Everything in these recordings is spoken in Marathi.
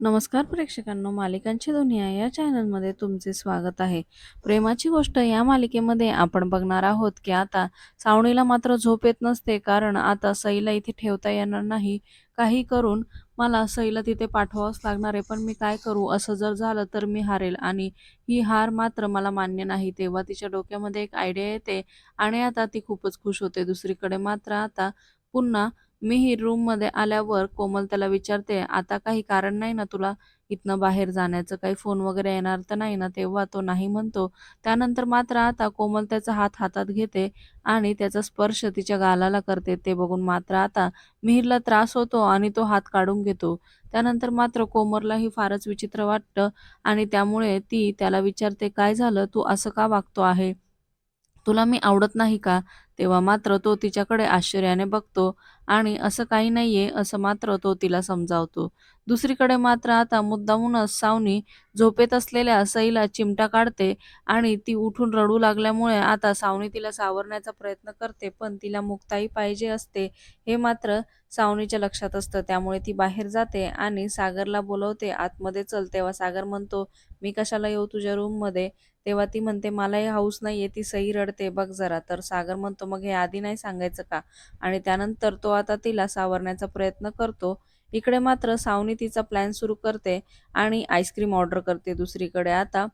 नमस्कार प्रेक्षकांनो मालिकांची दुनिया या चॅनलमध्ये तुमचे स्वागत आहे. प्रेमाची गोष्ट या मालिकेमध्ये आपण बघणार आहोत की आता सावणीला मात्र झोप येत नसते कारण आता सईला इथे ठेवता येणार नाही. काही करून मला सईला तिथे पाठवावंच लागणार आहे पण मी काय करू? असं जर झालं तर मी हारेल आणि ही हार मात्र मला मान्य नाही. तेव्हा तिच्या डोक्यामध्ये एक आयडिया येते आणि आता ती खूपच खुश होते. दुसरीकडे मात्र आता पुन्हा मिहीर रूममध्ये आल्यावर कोमल त्याला विचारते, "आता काही कारण नाही ना तुला इथनं बाहेर जाण्याचं? काही फोन वगैरे येणार तर नाही ना?" तेव्हा तो नाही म्हणतो. त्यानंतर मात्र आता कोमल त्याचा हात हातात घेते आणि त्याचा स्पर्श तिच्या गालाला करते. ते बघून मात्र आता मिहीरला त्रास होतो आणि तो हात काढून घेतो. त्यानंतर मात्र कोमललाही फारच विचित्र वाटतं आणि त्यामुळे ती त्याला विचारते, "काय झालं? तू असं का वागतो आहे? तुला मी आवडत नाही का?" तेव्हा मात्र तो तिच्याकडे आश्चर्याने बघतो आणि असं काही नाहीये असं मात्र तो तिला समजावतो. दुसरीकडे मात्र आता मुद्दामूनच सावनी झोपेत असलेल्या सईला चिमटा काढते आणि ती उठून रडू लागल्यामुळे आता सावनी तिला सावरण्याचा प्रयत्न करते पण तिला मुक्ताई पाहिजे असते हे मात्र सावनीच्या लक्षात असतं. त्यामुळे ती बाहेर जाते आणि सागरला बोलवते, "आतमध्ये चल." तेव्हा सागर म्हणतो, "मी कशाला येऊ तुझ्या रूममध्ये?" तेव्हा ती म्हणते, "मलाही हौस नाहीये." ती सई रडते, "बघ जरा." तर सागर म्हणतो, "मग हे आधी नाही सांगायचं का?" आणि त्यानंतर तो आता तिला सावरण्याचा प्रयत्न करतो. इकडे मात्र सावनी तिचा प्लॅन सुरू करते आणि आईस्क्रीम ऑर्डर करते. दुसरीकडे आता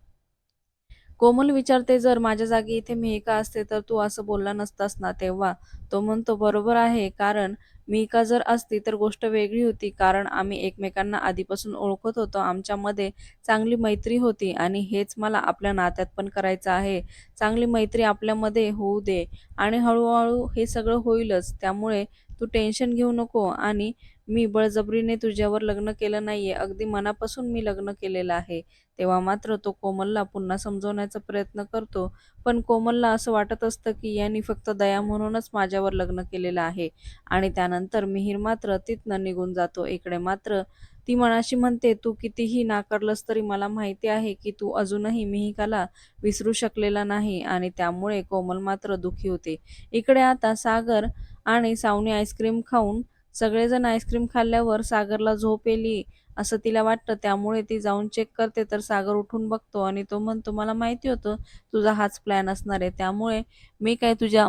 कोमल विचारते, "जर माझ्या जागी इथे मिहिका असते तर तू असं बोलला नसतास ना?" तेव्हा तो म्हणतो, "बरोबर आहे. कारण मिहिका जर असती तर गोष्ट वेगळी होती. कारण आम्ही एकमेकांना आधीपासून ओळखत होतो. आमच्यामध्ये चांगली मैत्री होती आणि हेच मला आपल्या नात्यात पण करायचं आहे. चांगली मैत्री आपल्यामध्ये होऊ दे आणि हळूहळू हे सगळं होईलच. त्यामुळे तू टेन्शन घेऊ नको आणि मी बळजबरीने तुझ्यावर लग्न केलं नाहीये. अगदी मनापासून मी लग्न केलेलं आहे." तेव्हा मात्र तो कोमलला पुन्हा समजवण्याचा प्रयत्न करतो. पण कोमलला असं वाटत असतं की यांनी फक्त दया म्हणूनच माझ्यावर लग्न केलेलं आहे आणि त्यानंतर मिहीर मात्र तिथनं निघून जातो. इकडे मात्र ती मनाशी म्हणते, "तू कितीही नाकारलंस तरी मला माहिती आहे की तू अजूनही मिहिकाला विसरू शकलेला नाही." आणि त्यामुळे कोमल मात्र दुखी होते. इकडे आता सागर आणि सावनी आईस्क्रीम खाऊन सगळेजण आईस्क्रीम खाल्ल्यावर सागरला झोप येली असं तिला वाटतं. त्यामुळे ती जाऊन चेक करते तर सागर उठून बघतो आणि तो म्हणतो, "मला माहिती होतं तुझा हाच प्लॅन असणार आहे. त्यामुळे मी काय तुझ्या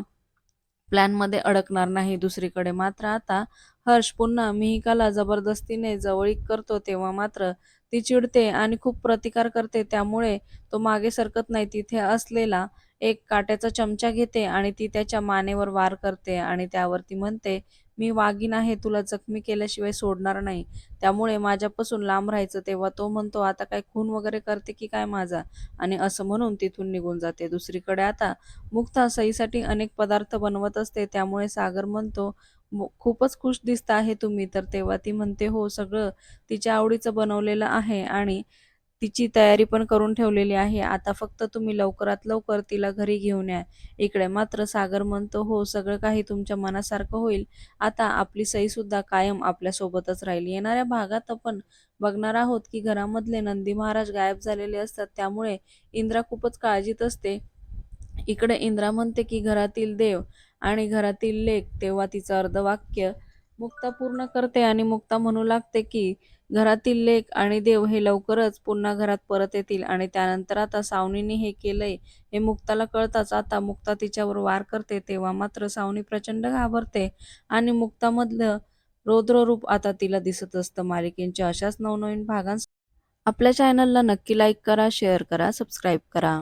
प्लॅनमध्ये अडकणार नाही." दुसरीकडे मात्र आता हर्ष पुन्हा मिहिकाला जबरदस्तीने जवळीक करतो. तेव्हा मात्र ती चिडते आणि खूप प्रतिकार करते. त्यामुळे तो मागे सरकत नाही. तिथे असलेला एक काट्याचा चमचा घेते आणि ती त्याच्या मानेवर वार करते आणि त्यावर ती म्हणते, "मी वाघीन आहे. तुला जखमी केल्याशिवाय सोडणार नाही. त्यामुळे माझ्यापासून लांब राहायचं." तेव्हा तो म्हणतो, "आता काय खून वगैरे करते की काय माझा?" आणि असं म्हणून तिथून निघून जाते. दुसरीकडे आता मुक्ता सईसाठी अनेक पदार्थ बनवत असते. त्यामुळे सागर म्हणतो, "खूपच खुश दिसता आहे तुम्ही." तर तेव्हा ती म्हणते, "हो, सगळं तिच्या आवडीचं बनवलेलं आहे आणि तिची तयारी पण करून ठेवलेली आहे. आता फक्त तुम्ही लवकरात लवकर तिला घरी घेऊन या." इकडे मात्र सागर म्हणतो, "हो, सगळं काही तुमच्या मनासारखं होईल. आता आपली सईसुद्धा कायम आपल्यासोबतच राहील." येणाऱ्या भागात आपण बघणार आहोत की घरामधले नंदी महाराज गायब झालेले असतात. त्यामुळे इंद्रा खूपच काळजीत असते. इकडे इंद्रा म्हणते की घरातील देव आणि घरातील लेख तेव्हा तिचं अर्धवाक्य मुक्ता पूर्ण करते आणि मुक्ता म्हणू लागते की घरातील लेख आणि देव हे लवकरच पुन्हा घरात परत येतील आणि त्यानंतर आता सावनीने हे केलंय हे मुक्ताला कळताच आता मुक्ता तिच्यावर वार करते. तेव्हा मात्र सावनी प्रचंड घाबरते आणि मुक्तामधलं रौद्र रूप आता तिला दिसत असतं. मालिकेंच्या अशाच नवनवीन भागांस आपल्या चॅनलला नक्की लाईक करा, शेअर करा, सबस्क्राईब करा.